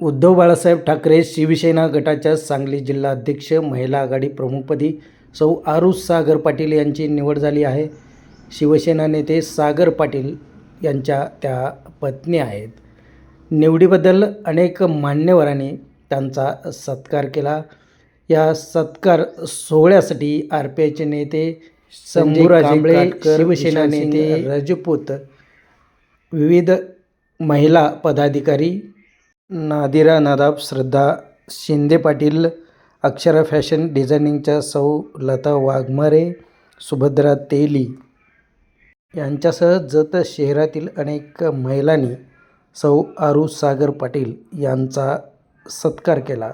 उद्धव बाळासाहेब ठाकरे शिवसेना गटाच्या सांगली जिल्हा अध्यक्ष महिला आघाडी प्रमुखपदी सौ आरुष सागर पाटील यांची निवड झाली आहे. शिवसेना नेते सागर पाटील यांच्या त्या पत्नी आहेत. निवडीबद्दल अनेक मान्यवरांनी त्यांचा सत्कार केला. या सत्कार सोहळ्यासाठी आर पी आयचे नेते शंभूराजे शिवसेना नेते राजपूत विविध महिला पदाधिकारी नादिरा नादाब श्रद्धा शिंदे पाटील अक्षरा फॅशन डिझायनिंगच्या सौ लता वाघमारे सुभद्रा तेली यांच्यासह जत शहरातील अनेक महिलांनी सौ आरू सागर पाटील यांचा सत्कार केला.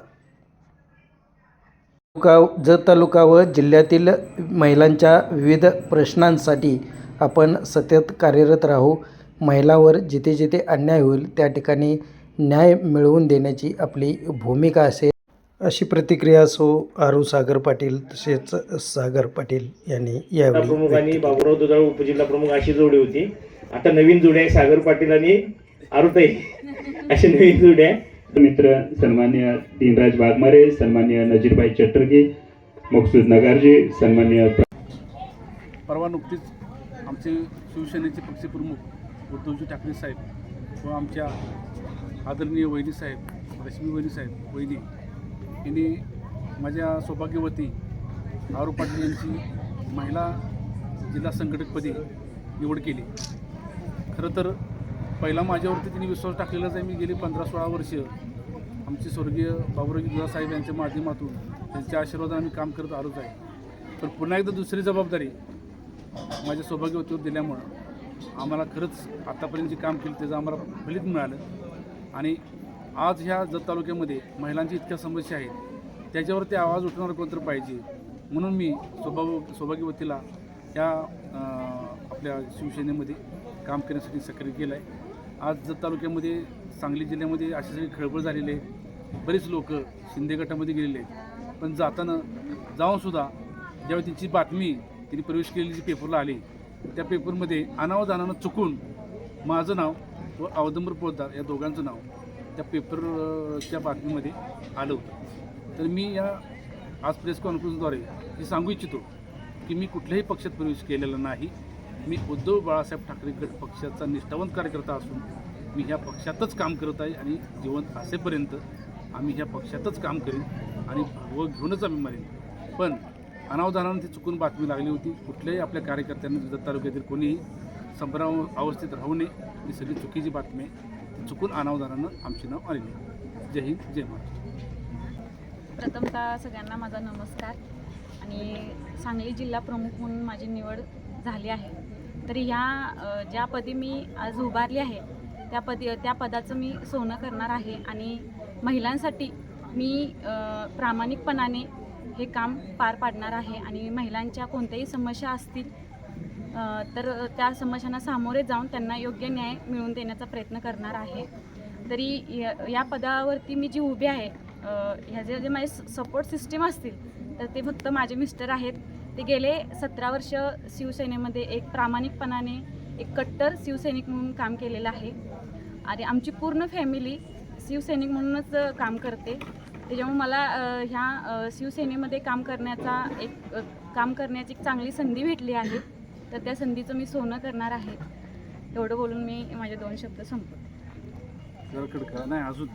तालुका जत तालुका व जिल्ह्यातील महिलांच्या विविध प्रश्नांसाठी आपण सतत कार्यरत राहू. महिलावर जिथे जिथे अन्याय होईल त्या ठिकाणी न्याय मिळवून देण्याची आपली भूमिका असेल अशी प्रतिक्रिया सो आरू सागर पाटील तसेच सागर पाटील यांनी यावेळी प्रमुख व्यक्त आणि केली. बाबुराव दुधाळ उपजिल्हा प्रमुख अशी जोडी होती. आता नवीन जोडी आहे सागर पाटील आणि आरुताई अशी नवीन जोडी आहे. मित्र सन्मान्य दिनराज वाघमारे सन्मान्य नजीरभाई चटर्गी मकसूद नगारजी सन्मान्य परवा नुकतीच आमचे शिवसेनेचे पक्षप्रमुख उद्धवजी ठाकरे साहेब व आमच्या आदरणीय वैदी साहेब रश्मी वैनी साहेब वैदी यांनी माझ्या सौभाग्यवती आरू पाटील यांची महिला जिल्हा संघटकपदी निवड केली. खरं तर पहिला माझ्यावरती तिने विश्वास टाकलेलाच आहे. मी गेली पंधरा सोळा वर्ष आमचे स्वर्गीय बाबुराजी दुधा साहेब यांच्या माध्यमातून त्यांच्या आशीर्वादाने आम्ही काम करत आलोच आहे. पण पुन्हा एकदा दुसरी जबाबदारी माझ्या सौभाग्यवतीवर दिल्यामुळं आम्हाला खरंच आतापर्यंत जे काम केलं त्याचं आम्हाला फलित मिळालं. आणि आज ह्या जत तालुक्यामध्ये महिलांची इतक्या समस्या आहेत. त्याच्यावरती आवाज उठवणारं कोणतरी पाहिजे? म्हणून मी सौभाग सौभाग्यवतीला ह्या आपल्या शिवसेनेमध्ये काम करण्यासाठी सक्रिय केलं आहे आज जत तालुक्यामध्ये सांगली जिल्ह्यामध्ये अशी सगळी खळबळ झालेली आहे. बरेच लोक शिंदे गटामध्ये गेलेले आहेत. पण जाताना जाऊनसुद्धा ज्यावेळी तिची बातमी तिने प्रवेश केलेली जी पेपरला आली त्या पेपरमध्ये अनावधानानं चुकून माझं नाव व अवदंबर पोद्दार या दोघांचं नाव त्या पेपरच्या बातमीमध्ये आलं होतं. तर मी या आज प्रेस कॉन्फरन्सद्वारे हे सांगू इच्छितो की मी कुठल्याही पक्षात प्रवेश केलेला नाही. मी उद्धव बाळासाहेब ठाकरे गट पक्षाचा निष्ठावंत कार्यकर्ता असून मी ह्या पक्षातच काम करत आहे आणि जिवंत असेपर्यंत आम्ही ह्या पक्षातच काम करीन आणि व घेऊनच आम्ही मरेन. पण अनावधानानं ती चुकून बातमी लागली होती. कुठल्याही आपल्या कार्यकर्त्यांनी जत तालुक्यातील कोणीही संभ्रम अवस्थेत राहू नये ही सगळी चुकीची बातमी आहे. चुकून अनावधानानं आमचे नाव आलेली जय हिंद जय महाराष्ट्र. प्रथमतः सगळ्यांना माझा नमस्कार. आणि सांगली जिल्हा प्रमुख म्हणून माझी निवड झाली आहे. तर ह्या ज्या पदी मी आज उभारली आहे त्या पदी त्या पदाचं मी सोनं करणार आहे आणि महिलांसाठी मी प्रामाणिकपणाने हे काम पार पाडणार आहे. आणि महिलांच्या कोणत्याही समस्या असतील तर त्या समस्यांना सामोरे जाऊन त्यांना योग्य न्याय मिळवून देण्याचा प्रयत्न करणार आहे. तरी या या पदावरती मी जी उभी आहे ह्या जे जे माझे सपोर्ट सिस्टीम असतील तर ते फक्त माझे मिस्टर आहेत. ते गेले सतरा वर्ष शिवसेनेमध्ये एक प्रामाणिकपणाने एक कट्टर शिवसैनिक म्हणून काम केलेलं आहे. आणि आमची पूर्ण फॅमिली शिवसैनिक म्हणूनच काम करते. त्याच्यामुळे मला ह्या शिवसेनेमध्ये काम करण्याचा एक काम करण्याची एक चांगली संधी भेटली आहे. तर त्या संधीचं मी सोनं करणार आहे. एवढं बोलून मी माझे दोन शब्द संपवते. नाही अजून.